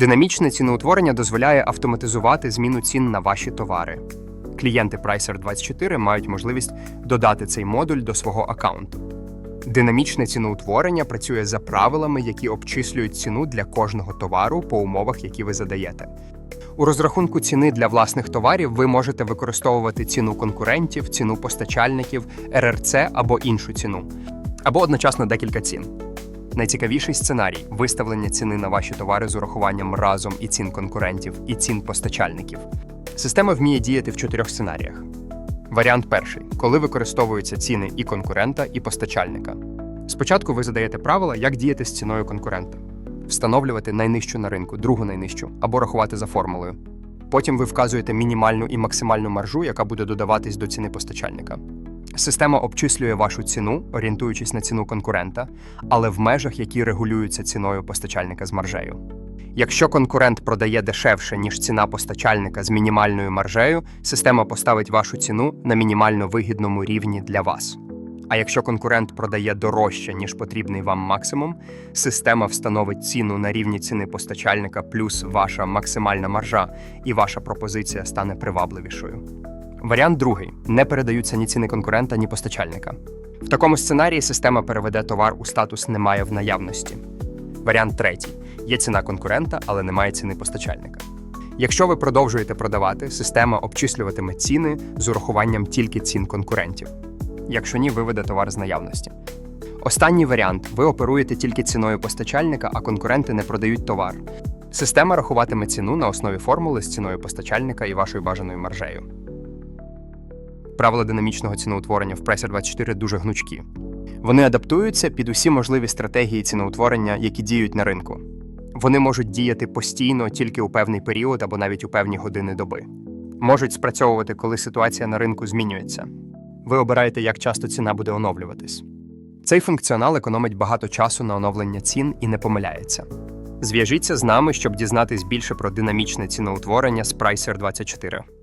Динамічне ціноутворення дозволяє автоматизувати зміну цін на ваші товари. Клієнти Pricer24 мають можливість додати цей модуль до свого аккаунту. Динамічне ціноутворення працює за правилами, які обчислюють ціну для кожного товару по умовах, які ви задаєте. У розрахунку ціни для власних товарів ви можете використовувати ціну конкурентів, ціну постачальників, РРЦ або іншу ціну, або одночасно декілька цін. Найцікавіший сценарій виставлення ціни на ваші товари з урахуванням разом і цін конкурентів, і цін постачальників. Система вміє діяти в чотирьох сценаріях. Варіант перший, коли використовуються ціни і конкурента, і постачальника. Спочатку ви задаєте правила, як діяти з ціною конкурента, встановлювати найнижчу на ринку, другу найнижчу, або рахувати за формулою. Потім ви вказуєте мінімальну і максимальну маржу, яка буде додаватись до ціни постачальника. Система обчислює вашу ціну, орієнтуючись на ціну конкурента, але в межах, які регулюються ціною постачальника з маржею. Якщо конкурент продає дешевше, ніж ціна постачальника з мінімальною маржею, система поставить вашу ціну на мінімально вигідному рівні для вас. А якщо конкурент продає дорожче, ніж потрібний вам максимум, система встановить ціну на рівні ціни постачальника плюс ваша максимальна маржа, і ваша пропозиція стане привабливішою. Варіант другий: не передаються ні ціни конкурента, ні постачальника. В такому сценарії система переведе товар у статус немає в наявності. Варіант третій: є ціна конкурента, але немає ціни постачальника. Якщо ви продовжуєте продавати, система обчислюватиме ціни з урахуванням тільки цін конкурентів. Якщо ні, виведе товар з наявності. Останній варіант: ви оперуєте тільки ціною постачальника, а конкуренти не продають товар. Система рахуватиме ціну на основі формули з ціною постачальника і вашою бажаною маржею. Правила динамічного ціноутворення в Pricer24 дуже гнучкі. Вони адаптуються під усі можливі стратегії ціноутворення, які діють на ринку. Вони можуть діяти постійно тільки у певний період або навіть у певні години доби. Можуть спрацьовувати, коли ситуація на ринку змінюється. Ви обираєте, як часто ціна буде оновлюватись. Цей функціонал економить багато часу на оновлення цін і не помиляється. Зв'яжіться з нами, щоб дізнатись більше про динамічне ціноутворення з Pricer24.